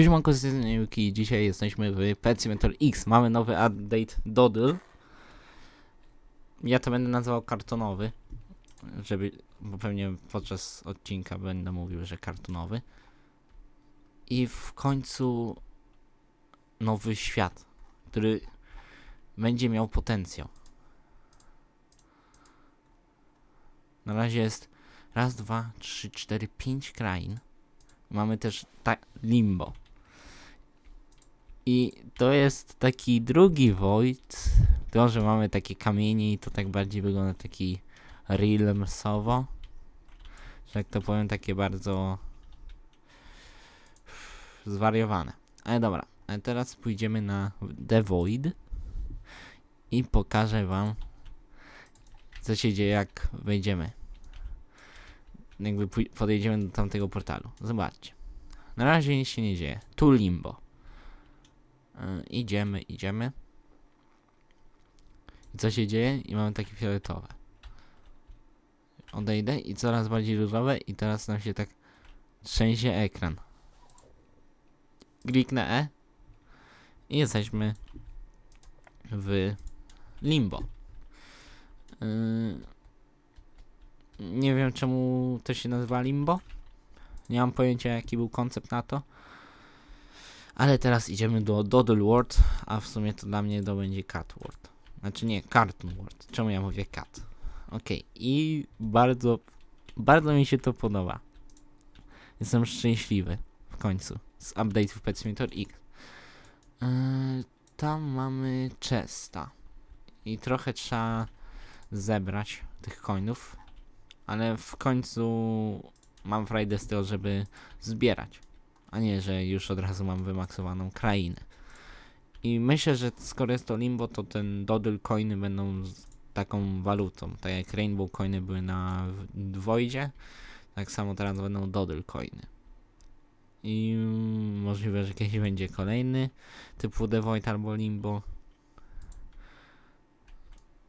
Cześć manko z Yuki, dzisiaj jesteśmy w Pet Simulator X, mamy nowy update Doodle. Ja to będę nazywał kartonowy, żeby, bo pewnie podczas odcinka będę mówił, że kartonowy. I w końcu nowy świat, który będzie miał potencjał. Na razie jest raz, dwa, trzy, cztery, pięć krain. Mamy też ta limbo. I to jest taki drugi Void. To, że mamy takie kamienie i to tak bardziej wygląda taki realmsowo. Że jak to powiem, takie bardzo zwariowane. Ale dobra, ale teraz pójdziemy na The Void i pokażę wam co się dzieje jak wejdziemy. Jakby podejdziemy do tamtego portalu. Zobaczcie. Na razie nic się nie dzieje. Tu limbo. Yy, idziemy, idziemy. I co się dzieje? I mamy takie fioletowe. Odejdę i coraz bardziej różowe i teraz nam się tak trzęsie ekran. Kliknę E i jesteśmy w limbo. Yy, nie wiem czemu to się nazywa limbo. Nie mam pojęcia jaki był koncept na to. Ale teraz idziemy do Doodle World, a w sumie to dla mnie to będzie Cat World. Znaczy nie, Cartoon World. Czemu ja mówię Cat? Okej, i bardzo, bardzo mi się to podoba. Jestem szczęśliwy w końcu z update'ów Pet Simulator X. Yy, tam mamy Chesta. I trochę trzeba zebrać tych coinów, ale w końcu mam frajdę z tego, żeby zbierać, a nie, że już od razu mam wymaksowaną krainę. I myślę, że skoro jest to limbo, to ten Doodle coiny będą taką walutą. Tak jak Rainbow coiny były na Voidzie, tak samo teraz będą Doodle coiny. I możliwe, że kiedyś będzie kolejny typu The Void albo Limbo.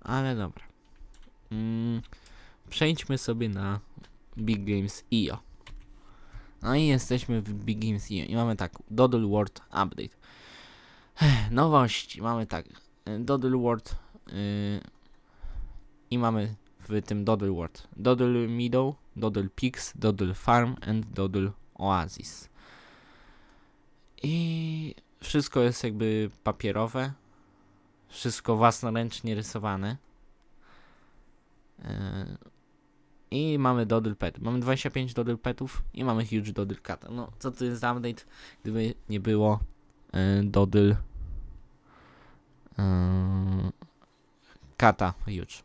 Ale dobra. Mm, przejdźmy sobie na Big Games IO. No i jesteśmy w Big i mamy tak, Doodle World Update. Nowości, mamy tak, y, Doodle World y, i mamy w tym Doodle World Doodle Meadow, Doodle Peaks, Doodle Farm and Doodle Oasis. I wszystko jest jakby papierowe, wszystko własnoręcznie rysowane. Yy, I mamy Doodle Pet. Mamy 25 Doodle Petów i mamy Huge Doodle Cat. No, co to jest za update, gdyby nie było yy, Doodle yy, Kata Huge.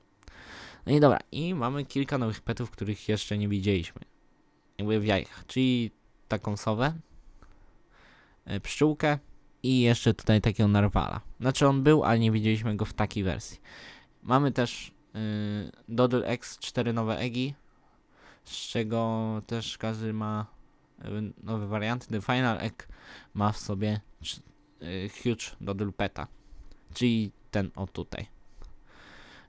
No i dobra, i mamy kilka nowych petów, których jeszcze nie widzieliśmy. Jakby w jajkach, czyli taką sowę, yy, pszczółkę i jeszcze tutaj takiego narwala. Znaczy on był, ale nie widzieliśmy go w takiej wersji. Mamy też yy, Doodle X 4 nowe egi, z czego też każdy ma yy, nowy wariant. The Final Egg ma w sobie yy, Huge Doodle Peta, czyli ten o tutaj.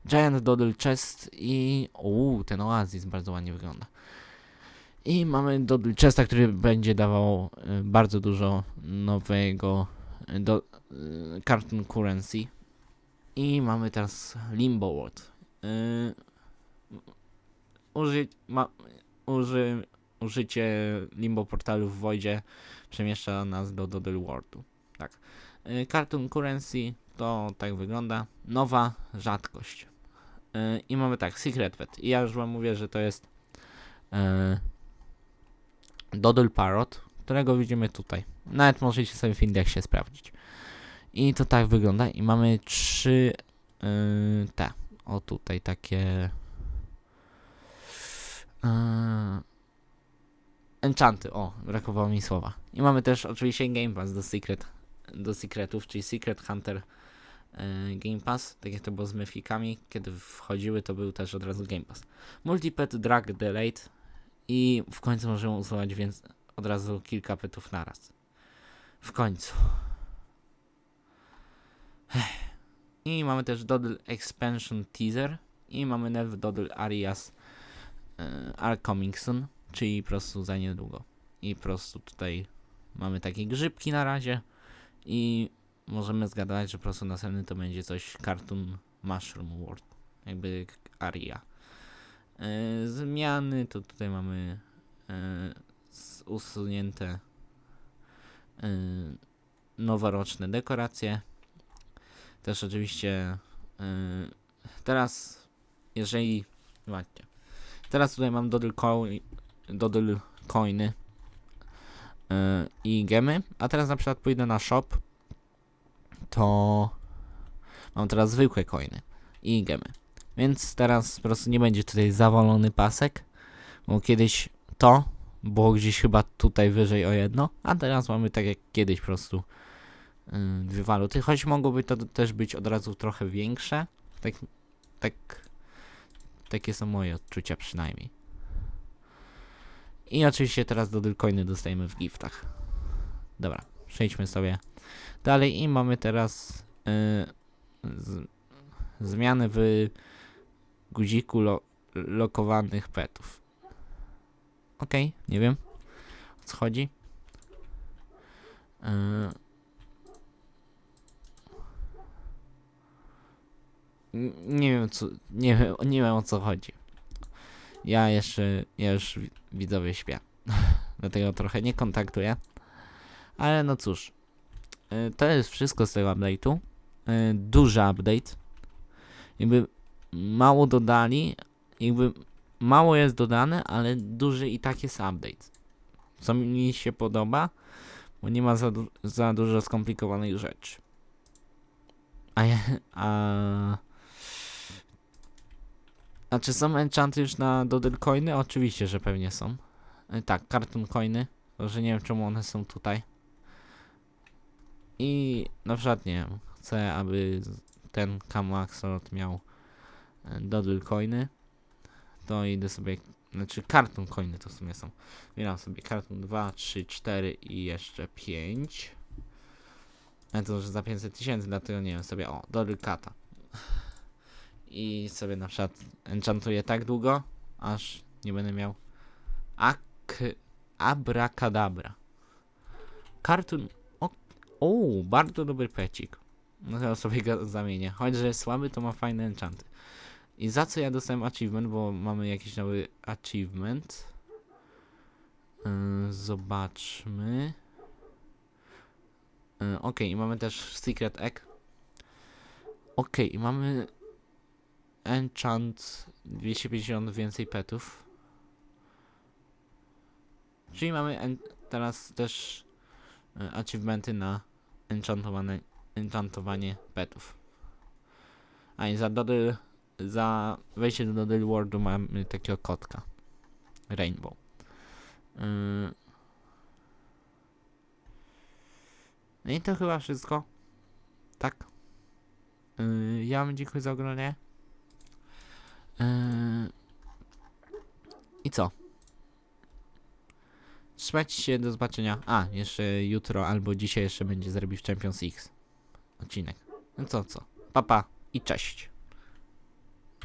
Giant Doodle Chest i... Uuu, ten Oasis bardzo ładnie wygląda. I mamy Doodle Chesta, który będzie dawał y, bardzo dużo nowego y, do, y, Cartoon Currency. I mamy teraz Limbo World. Yy, uży, ma, uży, użycie Limbo portalu w Voidzie przemieszcza nas do Doodle Worldu. Tak. Yy, Cartoon Currency to tak wygląda. Nowa rzadkość. Yy, I mamy tak, Secret Pet. I ja już wam mówię, że to jest yy, Doodle Parrot, którego widzimy tutaj. Nawet możecie sobie w indeksie sprawdzić. I to tak wygląda. I mamy trzy yy, te. O tutaj takie. Yy, enchanty. O, brakowało mi słowa. I mamy też oczywiście Game Pass do Secret. Do Secretów, czyli Secret Hunter yy, Game Pass. Tak jak to było z myfikami. Kiedy wchodziły, to był też od razu Game Pass. Multipet Drag Delayed. I w końcu możemy usuwać więc od razu kilka petów naraz. W końcu. I mamy też Doodle Expansion Teaser. I mamy Nev Doodle Arias e, Are Coming Soon, czyli po prostu za niedługo. I po prostu tutaj mamy takie grzybki na razie i możemy zgadywać, że po prostu następny to będzie coś Cartoon Mushroom World, jakby aria. Yy, zmiany to tutaj mamy z- usunięte yy, noworoczne dekoracje. Też oczywiście yy, teraz, jeżeli zobaczcie, teraz tutaj mam dodel, coin, coiny yy, i gemy, a teraz na przykład pójdę na shop, to mam teraz zwykłe coiny i gemy. Więc teraz po prostu nie będzie tutaj zawalony pasek, bo kiedyś to było gdzieś chyba tutaj wyżej o jedno, a teraz mamy tak jak kiedyś po prostu dwie waluty, choć mogłoby to też być od razu trochę większe, tak, tak, takie są moje odczucia przynajmniej. I oczywiście teraz do coiny dostajemy w giftach. Dobra, przejdźmy sobie dalej i mamy teraz yy, z, zmiany w guziku lo, lokowanych petów. Okej, nie wiem o co chodzi. Yy. Nie wiem co, nie wiem, nie wiem o co chodzi. Ja jeszcze, ja już wi- widzowie śpię. Dlatego trochę nie kontaktuję. Ale no cóż. Yy, To jest wszystko z tego update'u. Yy, Duży update. Jakby mało dodali, jakby mało jest dodane, ale duży i tak jest update. Co mi się podoba, bo nie ma za, du- za dużo skomplikowanych rzeczy. A, ja, a, a czy są enchanty już na Dodel Coiny? Oczywiście, że pewnie są. E, Tak, Cartoon Coiny, że nie wiem czemu one są tutaj. I na przykład nie wiem, chcę aby ten Kamaxolot miał e, Dodel Coiny, to idę sobie, znaczy Cartoon Coiny to w sumie są. Wybieram sobie Cartoon 2, 3, 4 i jeszcze 5. Ale to już za 500 tysięcy, dlatego nie wiem sobie, o, Dodel Kata. I sobie na przykład enchantuję tak długo, aż nie będę miał Ak... Abracadabra. Cartoon... O, o, bardzo dobry pecik. No to sobie go zamienię. Choć, że jest słaby, to ma fajne enchanty. I za co ja dostałem achievement, bo mamy jakiś nowy achievement. Yy, zobaczmy. Yy, ok, i mamy też secret egg. Ok, i mamy enchant 250 więcej petów. Czyli mamy teraz też e, achievementy na enchantowane, enchantowanie petów. A i za Dodel, za wejście do Dodel Worldu mamy takiego kotka. Rainbow. Yy. No i to chyba wszystko. Tak. Yy, ja wam dziękuję za oglądanie. Yy. I co? Trzymajcie się, do zobaczenia. A, jeszcze jutro albo dzisiaj jeszcze będzie zrobić Champions X odcinek. No co, co. Papa pa, i cześć.